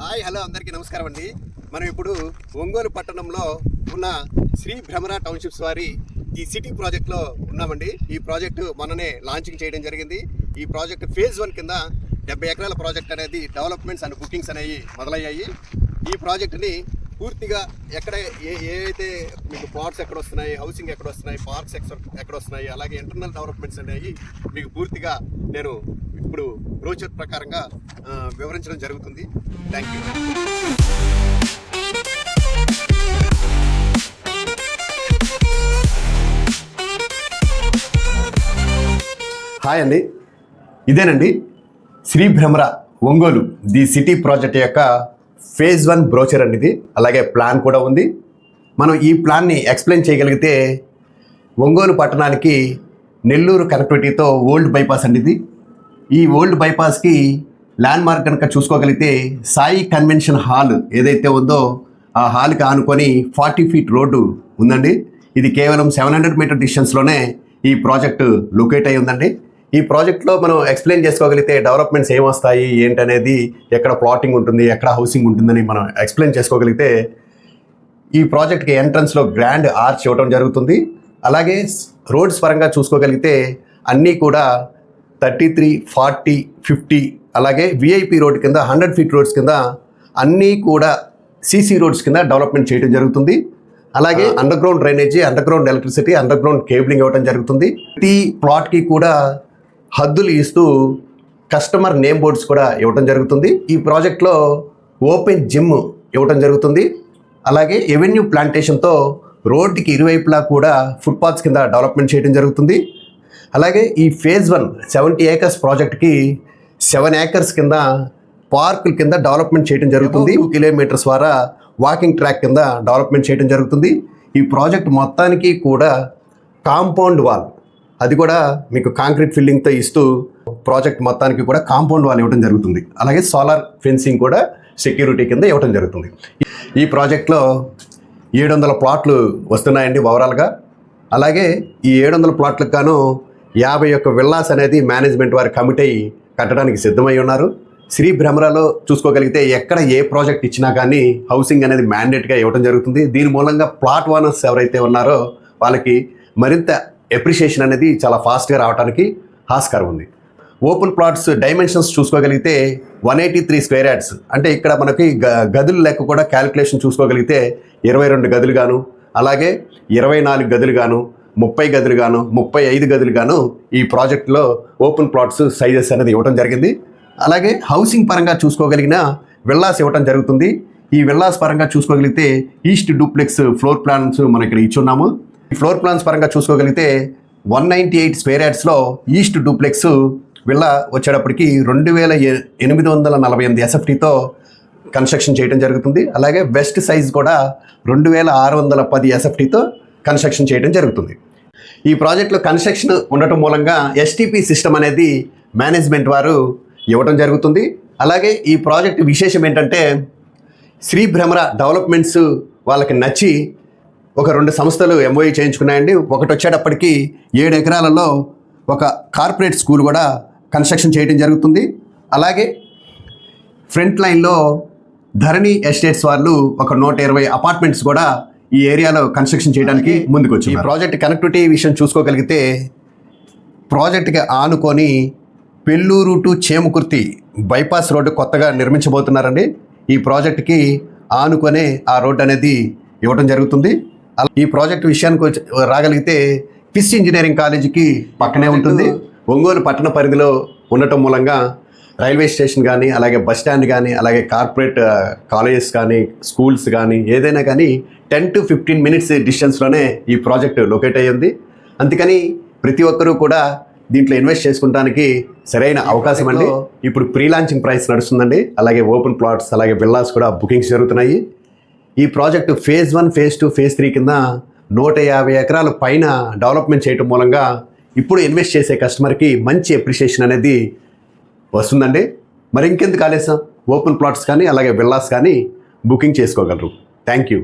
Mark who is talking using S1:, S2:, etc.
S1: Hi hello అందరికీ నమస్కారం అండి. మనం ఇప్పుడు ఒంగోలు పట్టణంలో ఉన్న శ్రీ భ్రమర టౌన్షిప్స్ వారి ఈ సిటీ ప్రాజెక్ట్లో ఉన్నామండి. ఈ ప్రాజెక్టు మొన్ననే లాంచింగ్ చేయడం జరిగింది. ఈ ప్రాజెక్ట్ ఫేజ్ వన్ కింద డెబ్బై ఎకరాల ప్రాజెక్ట్ అనేది డెవలప్మెంట్స్ అండ్ బుకింగ్స్ అనేవి మొదలయ్యాయి. ఈ ప్రాజెక్టుని పూర్తిగా ఎక్కడ ఏ ఏవైతే మీకు ప్లాట్స్ ఎక్కడ వస్తున్నాయి హౌసింగ్ ఎక్కడ వస్తున్నాయి పార్క్స్ ఎక్కడ వస్తున్నాయి అలాగే ఇంటర్నల్ డెవలప్మెంట్స్ అనేవి మీకు పూర్తిగా నేను ఇప్పుడు బ్రోచర్ ప్రకారంగా వివరించడం జరుగుతుంది. థ్యాంక్ యూ హాయ్ అండి. ఇదేనండి Shri Bhramara Ongole the city project యొక్క ఫేజ్ వన్ బ్రోచర్ అండి ఇది. అలాగే ప్లాన్ కూడా ఉంది. మనం ఈ ప్లాన్ని ఎక్స్ప్లెయిన్ చేయగలిగితే ఒంగోలు పట్టణానికి నెల్లూరు కనెక్టివిటీతో ఓల్డ్ బైపాస్ అండి ఇది. ఈ ఓల్డ్ బైపాస్కి ల్యాండ్ మార్క్ కనుక చూసుకోగలిగితే సాయి కన్వెన్షన్ హాల్ ఏదైతే ఉందో ఆ హాల్కి ఆనుకొని ఫార్టీ ఫీట్ రోడ్డు ఉందండి. ఇది కేవలం సెవెన్ హండ్రెడ్ మీటర్ డిస్టెన్స్లోనే ఈ ప్రాజెక్టు లొకేట్ అయి ఉందండి. ఈ ప్రాజెక్ట్లో మనం ఎక్స్ప్లెయిన్ చేసుకోగలిగితే డెవలప్మెంట్స్ ఏమొస్తాయి ఏంటనేది ఎక్కడ ప్లాటింగ్ ఉంటుంది ఎక్కడ హౌసింగ్ ఉంటుందని మనం ఎక్స్ప్లెయిన్ చేసుకోగలిగితే ఈ ప్రాజెక్ట్కి ఎంట్రన్స్లో గ్రాండ్ ఆర్చ్ ఇవ్వడం జరుగుతుంది. అలాగే రోడ్స్ పరంగా చూసుకోగలిగితే అన్నీ కూడా థర్టీ త్రీ ఫార్టీ ఫిఫ్టీ అలాగే విఐపి రోడ్ కింద హండ్రెడ్ ఫీట్ రోడ్స్ కింద అన్నీ కూడా సీసీ రోడ్స్ కింద డెవలప్మెంట్ చేయడం జరుగుతుంది. అలాగే underground drainage underground electricity underground cabling ఇవ్వడం జరుగుతుంది. ప్రతి ప్లాట్కి కూడా హద్దులు ఇస్తూ కస్టమర్ నేమ్ బోర్డ్స్ కూడా ఇవ్వడం జరుగుతుంది. ఈ ప్రాజెక్ట్లో ఓపెన్ జిమ్ ఇవ్వడం జరుగుతుంది. అలాగే ఎవెన్యూ ప్లాంటేషన్తో రోడ్డుకి ఇరువైపులా కూడా ఫుట్పాత్స్ కింద డెవలప్మెంట్ చేయడం జరుగుతుంది. అలాగే ఈ ఫేజ్ వన్ సెవెంటీ ఏకర్స్ ప్రాజెక్ట్కి సెవెన్ ఏకర్స్ కింద పార్కుల కింద డెవలప్మెంట్ చేయడం జరుగుతుంది. టూ కిలోమీటర్స్ ద్వారా వాకింగ్ ట్రాక్ కింద డెవలప్మెంట్ చేయడం జరుగుతుంది. ఈ ప్రాజెక్ట్ మొత్తానికి కూడా కాంపౌండ్ వాల్ అది కూడా మీకు కాంక్రీట్ ఫిల్లింగ్తో ఇస్తూ ప్రాజెక్ట్ మొత్తానికి కూడా కాంపౌండ్ వాల్ ఇవ్వడం జరుగుతుంది. అలాగే సోలార్ ఫెన్సింగ్ కూడా సెక్యూరిటీ కింద ఇవ్వడం జరుగుతుంది. ఈ ప్రాజెక్ట్లో ఏడు వందల ప్లాట్లు వస్తున్నాయండి ఓవరాల్గా అలాగే ఈ ఏడు వందల ప్లాట్లకు గాను యాభై ఒక్క విల్లాస్ అనేది మేనేజ్మెంట్ వారి కమిటీ కట్టడానికి సిద్ధమై ఉన్నారు. శ్రీ భ్రమరాలో చూసుకోగలిగితే ఎక్కడ ఏ ప్రాజెక్ట్ ఇచ్చినా కానీ హౌసింగ్ అనేది మ్యాండేట్గా ఇవ్వడం జరుగుతుంది. దీని మూలంగా ప్లాట్ ఓనర్స్ ఎవరైతే ఉన్నారో వాళ్ళకి మరింత ఎప్రిషియేషన్ అనేది చాలా ఫాస్ట్గా రావడానికి ఆస్కారం ఉంది. Open plots dimensions చూసుకోగలిగితే one eighty three square yards. అంటే ఇక్కడ మనకి గ- గదులు లెక్క కూడా క్యాలిక్యులేషన్ చూసుకోగలిగితే ఇరవై రెండు గదులు గాను అలాగే ఇరవై నాలుగు గదులు గాను ముప్పై గదులు గాను ముప్పై ఐదు గదులు గాను ఈ ప్రాజెక్ట్లో ఓపెన్ ప్లాట్స్ సైజెస్ అనేది ఇవ్వడం జరిగింది. అలాగే హౌసింగ్ పరంగా చూసుకోగలిగిన విల్లాస్ ఇవ్వడం జరుగుతుంది. ఈ విల్లాస్ పరంగా చూసుకోగలిగితే ఈస్ట్ డూప్లెక్స్ ఫ్లోర్ ప్లాన్స్ మనం ఇక్కడ ఇచ్చున్నాము. ఈ ఫ్లోర్ ప్లాన్స్ పరంగా చూసుకోగలిగితే వన్ నైంటీ ఎయిట్ స్క్వేర్ యార్డ్స్లో ఈస్ట్ డూప్లెక్స్ విల్లా వచ్చేటప్పటికి రెండు వేల ఎనిమిది వందల నలభై ఎనిమిది ఎస్ఎఫ్టీతో కన్స్ట్రక్షన్ చేయడం జరుగుతుంది. అలాగే వెస్ట్ సైజ్ కూడా రెండు వేల ఆరు వందల పది ఎస్ఎఫ్టీతో కన్స్ట్రక్షన్ చేయడం జరుగుతుంది. ఈ ప్రాజెక్టులో కన్స్ట్రక్షన్ ఉండటం మూలంగా ఎస్టీపీ సిస్టమ్ అనేది మేనేజ్మెంట్ వారు ఇవ్వటం జరుగుతుంది. అలాగే ఈ ప్రాజెక్ట్ విశేషం ఏంటంటే శ్రీ భ్రమర డెవలప్మెంట్స్ వాళ్ళకి నచ్చి ఒక రెండు సంస్థలు ఎంఓఈ చేయించుకున్నాయండి. ఒకటి వచ్చేటప్పటికి ఏడు ఎకరాలలో ఒక కార్పొరేట్ స్కూల్ కూడా కన్స్ట్రక్షన్ చేయడం జరుగుతుంది. అలాగే ఫ్రంట్ లైన్లో ధరణి ఎస్టేట్స్ వాళ్ళు ఒక నూట ఇరవై అపార్ట్మెంట్స్ కూడా ఈ ఏరియాలో కన్స్ట్రక్షన్ చేయడానికి ముందుకు వచ్చి ఈ ప్రాజెక్ట్ కనెక్టివిటీ విషయం చూసుకోగలిగితే ప్రాజెక్ట్కి ఆనుకొని Pelluru to Chemukurthi bypass road కొత్తగా నిర్మించబోతున్నారండి. ఈ ప్రాజెక్ట్కి ఆనుకొనే ఆ రోడ్డు అనేది ఇవ్వడం జరుగుతుంది. అలా ఈ ప్రాజెక్ట్ విషయానికి వచ్చి రాగలిగితే ఫిష్ ఇంజనీరింగ్ కాలేజీకి పక్కనే ఉంటుంది. ఒంగోలు పట్టణ పరిధిలో ఉండటం మూలంగా రైల్వే స్టేషన్ కానీ అలాగే బస్ స్టాండ్ కానీ అలాగే కార్పొరేట్ కాలేజెస్ కానీ స్కూల్స్ కానీ ఏదైనా కానీ టెన్ టు ఫిఫ్టీన్ మినిట్స్ డిస్టెన్స్లోనే ఈ ప్రాజెక్ట్ లొకేట్ అయ్యింది అందుకని ప్రతి ఒక్కరూ కూడా దీంట్లో ఇన్వెస్ట్ చేసుకుంటానికి సరైన అవకాశం అండి. ఇప్పుడు ప్రీ లాంచింగ్ ప్రైస్ నడుస్తుందండి. అలాగే ఓపెన్ ప్లాట్స్ అలాగే విల్లాస్ కూడా బుకింగ్స్ జరుగుతున్నాయి. ఈ project phase one phase two phase three కింద నూట యాభై ఎకరాల పైన డెవలప్మెంట్ చేయటం మూలంగా ఇప్పుడు ఇన్వెస్ట్ చేసే కస్టమర్కి మంచి అప్రిషియేషన్ అనేది వస్తుందండి. మరి ఇంకెందుకు ఆలస్యం? ఓపెన్ ప్లాట్స్ కానీ అలాగే విల్లాస్ కానీ బుకింగ్ చేసుకోగలరు. Thank you